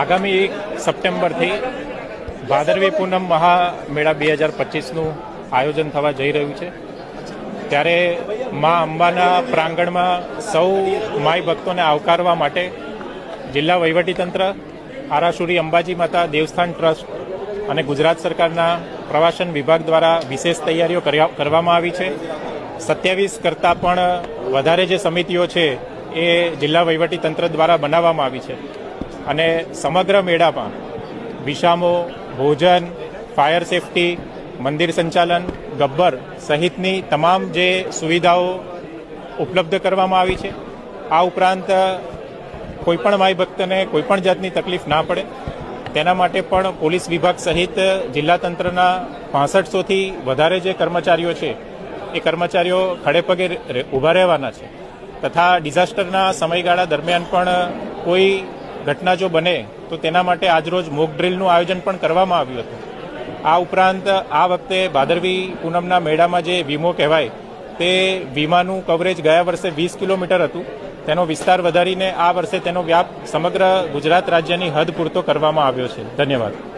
આગામી એક સપ્ટેમ્બરથી ભાદરવી પૂનમ મહામેળા બે હજાર પચીસનું આયોજન થવા જઈ રહ્યું છે. ત્યારે મા અંબાના પ્રાંગણમાં સૌ માય ભક્તોને આવકારવા માટે જિલ્લા વહીવટીતંત્ર, આરાસુરી અંબાજી માતા દેવસ્થાન ટ્રસ્ટ અને ગુજરાત સરકારના પ્રવાસન વિભાગ દ્વારા વિશેષ તૈયારીઓ કરવામાં આવી છે. સત્યાવીસ કરતાં પણ વધારે જે સમિતિઓ છે એ જિલ્લા વહીવટીતંત્ર દ્વારા બનાવવામાં આવી છે. અને સમગ્ર મેળામાં વિષામો ભોજન, ફાયર સેફટી, મંદિર સંચાલન, ગબ્બર સહિતની તમામ જે સુવિધાઓ ઉપલબ્ધ કરવામાં આવી છે. આ ઉપરાંત, કોઈપણ માય ભક્તને કોઈપણ જાતની તકલીફ ના પડે. તેના માટે પણ પોલીસ વિભાગ સહિત જિલ્લા તંત્રના પાસઠસોથી વધારે જે કર્મચારીઓ છે, એ કર્મચારીઓ ખડે પગે ઊભા રહેવાના છે. તથા ડિઝાસ્ટરના સમયગાળા દરમિયાન પણ કોઈ ઘટના જો બને, તો તેના માટે આજરોજ મોક ડ્રીલનું આયોજન પણ કરવામાં આવ્યું હતું. આ ઉપરાંત, આ વખતે ભાદરવી પૂનમના મેળામાં જે વીમો કહેવાય, તે વીમાનું કવરેજ ગયા વર્ષે વીસ કિલોમીટર હતું. તેનો વિસ્તાર વધારીને આ વર્ષે તેનો વ્યાપ સમગ્ર ગુજરાત રાજ્યની હદ પૂરતો કરવામાં આવ્યો છે. ધન્યવાદ.